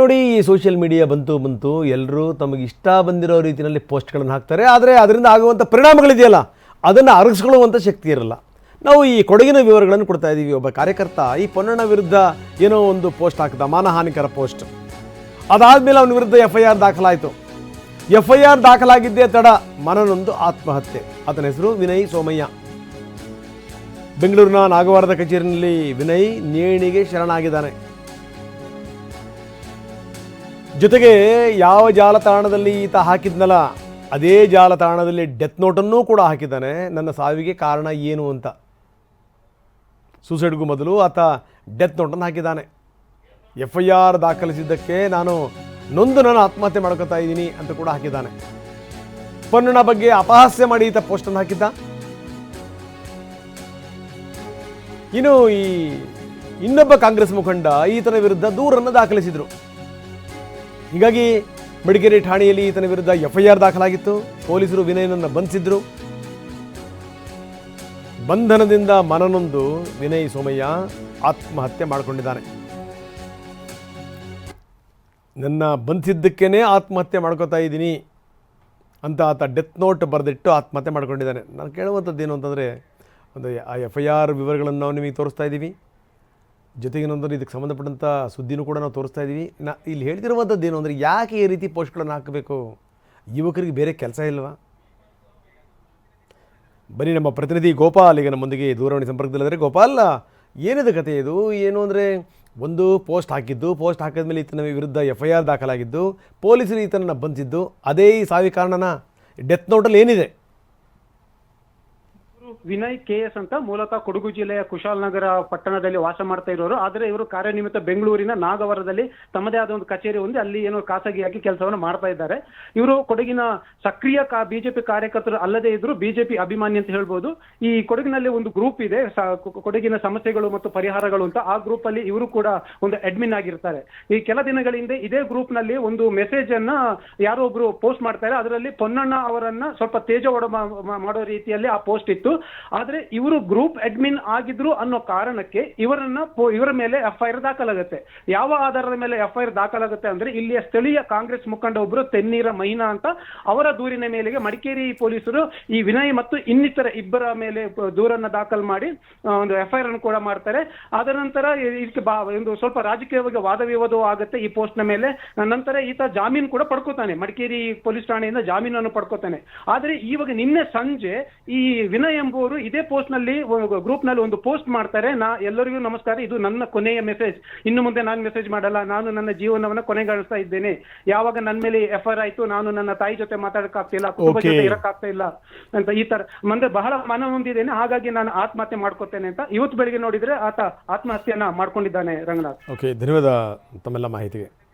ನೋಡಿ, ಈ social media ಬಂತು ಬಂತು ಎಲ್ಲರೂ ತಮಗೆ ಇಷ್ಟ ಬಂದಿರೋ ರೀತಿಯಲ್ಲಿ ಪೋಸ್ಟ್ಗಳನ್ನು ಹಾಕ್ತಾರೆ. ಆದರೆ ಅದರಿಂದ ಆಗುವಂಥ ಪರಿಣಾಮಗಳಿದೆಯಲ್ಲ? ಅದನ್ನು ಅರಗಿಸ್ಕೊಳ್ಳುವಂಥ ಶಕ್ತಿ ಇರಲ್ಲ. ನಾವು ಈ ಕೊಡಗಿನ ವಿವರಗಳನ್ನು ಕೊಡ್ತಾ ಇದ್ದೀವಿ ಒಬ್ಬ ಕಾರ್ಯಕರ್ತ ಈ ಪೊನ್ನಣ್ಣ ವಿರುದ್ಧ ಏನೋ ಒಂದು ಪೋಸ್ಟ್ ಹಾಕಿದ, ಮಾನಹಾನಿಕರ ಪೋಸ್ಟ್. ಅದಾದಮೇಲೆ ಅವನ ವಿರುದ್ಧ ಎಫ್ ಐ ಆರ್ ದಾಖಲಾಯಿತು. ಎಫ್ ಐ ಆರ್ ದಾಖಲಾಗಿದ್ದೇ ತಡ, ಮನನೊಂದು ಆತ್ಮಹತ್ಯೆ. ಆತನ ಹೆಸರು ವಿನಯ್ ಸೋಮಯ್ಯ. ಬೆಂಗಳೂರಿನ ನಾಗವಾರದ ಕಚೇರಿನಲ್ಲಿ ವಿನಯ್ ನೇಣಿಗೆ ಶರಣಾಗಿದ್ದಾನೆ. ಜೊತೆಗೆ ಯಾವ ಜಾಲತಾಣದಲ್ಲಿ ಈತ ಹಾಕಿದ್ನಲ್ಲ, ಅದೇ ಜಾಲತಾಣದಲ್ಲಿ ಡೆತ್ ನೋಟನ್ನೂ ಕೂಡ ಹಾಕಿದ್ದಾನೆ. ನನ್ನ ಸಾವಿಗೆ ಕಾರಣ ಏನು ಅಂತ. ಸೂಸೈಡ್ಗೂ ಮೊದಲು ಆತ ಡೆತ್ ನೋಟನ್ನು ಹಾಕಿದ್ದಾನೆ. ಎಫ್ ಐ ಆರ್ ದಾಖಲಿಸಿದ್ದಕ್ಕೆ ನಾನು ನೊಂದು ನಾನು ಆತ್ಮಹತ್ಯೆ ಮಾಡ್ಕೊತಾ ಇದ್ದೀನಿ ಅಂತ ಕೂಡ ಹಾಕಿದ್ದಾನೆ. ಪೊನ್ನಣ್ಣ ಬಗ್ಗೆ ಅಪಹಾಸ್ಯ ಮಾಡಿ ಈತ ಪೋಸ್ಟನ್ನು ಹಾಕಿದ್ದ. ಇನ್ನು ಈ ಇನ್ನೊಬ್ಬ ಕಾಂಗ್ರೆಸ್ ಮುಖಂಡ ಈತನ ವಿರುದ್ಧ ದೂರನ್ನು ದಾಖಲಿಸಿದರು. ಹೀಗಾಗಿ ಮಡಿಕೇರಿ ಠಾಣೆಯಲ್ಲಿ ಈತನ ವಿರುದ್ಧ ಎಫ್ಐಆರ್ ದಾಖಲಾಗಿತ್ತು. ಪೊಲೀಸರು ವಿನಯನನ್ನು ಬಂಧಿಸಿದ್ರು. ಬಂಧನದಿಂದ ಮನನೊಂದು ವಿನಯ್ ಸೋಮಯ್ಯ ಆತ್ಮಹತ್ಯೆ ಮಾಡಿಕೊಂಡಿದ್ದಾನೆ. ನನ್ನ ಬಂಧಿಸಿದ್ದಕ್ಕೇನೆ ಆತ್ಮಹತ್ಯೆ ಮಾಡ್ಕೋತಾ ಇದ್ದೀನಿ ಅಂತ ಆತ ಡೆತ್ ನೋಟ್ ಬರೆದಿಟ್ಟು ಆತ್ಮಹತ್ಯೆ ಮಾಡ್ಕೊಂಡಿದ್ದಾನೆ. ನಾನು ಕೇಳುವಂಥದ್ದು ಏನು ಅಂತಂದರೆ, ಒಂದು ಆ ಎಫ್ ಐ ಆರ್ ವಿವರಗಳನ್ನು ನಾವು ನಿಮಗೆ ತೋರಿಸ್ತಾ ಇದ್ದೀವಿ. ಜೊತೆಗೆ ಇನ್ನೊಂದ್ರೆ ಇದಕ್ಕೆ ಸಂಬಂಧಪಟ್ಟಂಥ ಸುದ್ದಿನೂ ಕೂಡ ನಾವು ತೋರಿಸ್ತಾ ಇದ್ದೀವಿ. ನಾ ಇಲ್ಲಿ ಹೇಳ್ತಿರುವಂಥದ್ದು ಏನು ಅಂದರೆ ಯಾಕೆ ಈ ರೀತಿ ಪೋಸ್ಟ್ಗಳನ್ನು ಹಾಕಬೇಕು? ಯುವಕರಿಗೆ ಬೇರೆ ಕೆಲಸ ಇಲ್ವಾ? ಬನ್ನಿ ನಮ್ಮ ಪ್ರತಿನಿಧಿ ಗೋಪಾಲ್ ಈಗ ನಮ್ಮೊಂದಿಗೆ ದೂರವಾಣಿ ಸಂಪರ್ಕದಲ್ಲಿದ್ದಾರೆ. ಗೋಪಾಲ್, ಏನಿದೆ ಕತೆ ಇದು? ಏನು ಅಂದರೆ ಒಂದು ಪೋಸ್ಟ್ ಹಾಕಿದ್ದು, ಪೋಸ್ಟ್ ಹಾಕಿದ್ಮೇಲೆ ಈತನ ವಿರುದ್ಧ ಎಫ್ ಐ ಆರ್ ದಾಖಲಾಗಿದ್ದು, ಪೊಲೀಸರು ಈತನನ್ನು ಬಂಧಿಸಿದ್ದು, ಅದೇ ಈ ಸಾವಿನ ಕಾರಣನ? ಡೆತ್ ನೋಟಲ್ಲಿ ಏನಿದೆ? ವಿನಯ್ ಕೆ ಎಸ್ ಅಂತ ಮೂಲತಃ ಕೊಡಗು ಜಿಲ್ಲೆಯ ಕುಶಾಲನಗರ ಪಟ್ಟಣದಲ್ಲಿ ವಾಸ ಮಾಡ್ತಾ ಇರೋರು. ಆದರೆ ಇವರು ಕಾರ್ಯನಿಮಿತ್ತ ಬೆಂಗಳೂರಿನ ನಾಗವರದಲ್ಲಿ ತಮ್ಮದೇ ಆದ ಒಂದು ಕಚೇರಿ ಹೊಂದಿ ಅಲ್ಲಿ ಏನೋ ಖಾಸಗಿಯಾಗಿ ಕೆಲಸವನ್ನು ಮಾಡ್ತಾ ಇದ್ದಾರೆ. ಇವರು ಕೊಡಗಿನ ಸಕ್ರಿಯ ಬಿಜೆಪಿ ಕಾರ್ಯಕರ್ತರು ಅಲ್ಲದೆ ಇದ್ರು ಬಿಜೆಪಿ ಅಭಿಮಾನಿ ಅಂತ ಹೇಳ್ಬೋದು. ಈ ಕೊಡಗಿನಲ್ಲಿ ಒಂದು ಗ್ರೂಪ್ ಇದೆ ಕೊಡಗಿನ ಸಮಸ್ಯೆಗಳು ಮತ್ತು ಪರಿಹಾರಗಳು ಅಂತ. ಆ ಗ್ರೂಪ್ ಅಲ್ಲಿ ಇವರು ಕೂಡ ಒಂದು ಅಡ್ಮಿನ್ ಆಗಿರ್ತಾರೆ. ಈ ಕೆಲ ದಿನಗಳ ಹಿಂದೆ ಇದೇ ಗ್ರೂಪ್ನಲ್ಲಿ ಒಂದು ಮೆಸೇಜ್ ಅನ್ನ ಯಾರೋ ಒಬ್ರು ಪೋಸ್ಟ್ ಮಾಡ್ತಾರೆ. ಅದರಲ್ಲಿ ಪೊನ್ನಣ್ಣ ಅವರನ್ನ ಸ್ವಲ್ಪ ತೇಜ ಮಾಡೋ ರೀತಿಯಲ್ಲಿ ಆ ಪೋಸ್ಟ್ ಇತ್ತು. ಆದ್ರೆ ಇವರು ಗ್ರೂಪ್ ಅಡ್ಮಿನ್ ಆಗಿದ್ರು ಅನ್ನೋ ಕಾರಣಕ್ಕೆ ಇವರನ್ನ ಇವರ ಮೇಲೆ ಎಫ್ಐಆರ್ ದಾಖಲಾಗುತ್ತೆ. ಯಾವ ಆಧಾರದ ಮೇಲೆ ಎಫ್ಐಆರ್ ದಾಖಲಾಗುತ್ತೆ ಅಂದ್ರೆ ಇಲ್ಲಿಯ ಸ್ಥಳೀಯ ಕಾಂಗ್ರೆಸ್ ಮುಖಂಡ ಒಬ್ರು ತೆನ್ನೀರ ಮೈನಾ ಅಂತ ಅವರ ದೂರಿನ ಮೇಲೆಗೆ ಮಡಿಕೇರಿ ಪೊಲೀಸರು ಈ ವಿನಯ್ ಮತ್ತು ಇನ್ನಿತರ ಇಬ್ಬರ ಮೇಲೆ ದೂರನ್ನ ದಾಖಲು ಮಾಡಿ ಒಂದು ಎಫ್ಐಆರ್ ಅನ್ನು ಕೂಡ ಮಾಡ್ತಾರೆ. ಅದರ ನಂತರ ಇದಕ್ಕೆ ಒಂದು ಸ್ವಲ್ಪ ರಾಜಕೀಯವಾಗಿ ವಾದ ವಿವಾದವೂ ಆಗುತ್ತೆ ಈ ಪೋಸ್ಟ್ನ ಮೇಲೆ. ನಂತರ ಈತ ಜಾಮೀನು ಕೂಡ ಪಡ್ಕೋತಾನೆ. ಮಡಿಕೇರಿ ಪೊಲೀಸ್ ಠಾಣೆಯಿಂದ ಜಾಮೀನನ್ನು ಪಡ್ಕೋತಾನೆ. ಆದ್ರೆ ಇವಾಗ ನಿನ್ನೆ ಸಂಜೆ ಈ ವಿನಯ್ ಎಂಬುವರು ಇದೇ ಪೋಸ್ಟ್ನಲ್ಲಿ ಗ್ರೂಪ್ನಲ್ಲಿ ಒಂದು ಪೋಸ್ಟ್ ಮಾಡ್ತಾರೆ. ನಾ ಎಲ್ಲರಿಗೂ ನಮಸ್ಕಾರ. ಇದು ನನ್ನ ಕೊನೆಯ ಮೆಸೇಜ್ ಇನ್ನು ಮುಂದೆ ನಾನು ಮೆಸೇಜ್ ಮಾಡಲ್ಲ. ನಾನು ನನ್ನ ಜೀವನವನ್ನ ಕೊನೆಗಾಣಿಸ್ತಾ ಇದ್ದೇನೆ. ಯಾವಾಗ ನನ್ನ ಮೇಲೆ ಎಫ್ ಐ ಆಯ್ತು ನಾನು ನನ್ನ ತಾಯಿ ಜೊತೆ ಮಾತಾಡಕ್ಕಾಗ್ತಿಲ್ಲ ಕುಟುಂಬ ಜೊತೆ ಜೊತೆ ಇರಕ್ಕಾಗ್ತಾ ಇಲ್ಲ ಅಂತ ಈ ತರ. ಮುಂದೆ ಬಹಳ ಮನ ಹೊಂದಿದ್ದೇನೆ. ಹಾಗಾಗಿ ನಾನು ಆತ್ಮಹತ್ಯೆ ಮಾಡ್ಕೋತೇನೆ ಅಂತ ಇವತ್ತು ಬೆಳಿಗ್ಗೆ ನೋಡಿದ್ರೆ ಆತ ಆತ್ಮಹತ್ಯೆಯನ್ನ ಮಾಡ್ಕೊಂಡಿದ್ದಾನೆ ರಂಗನಾಥ್. ಓಕೆ ಧನ್ಯವಾದ ತಮ್ಮೆಲ್ಲ ಮಾಹಿತಿಗೆ.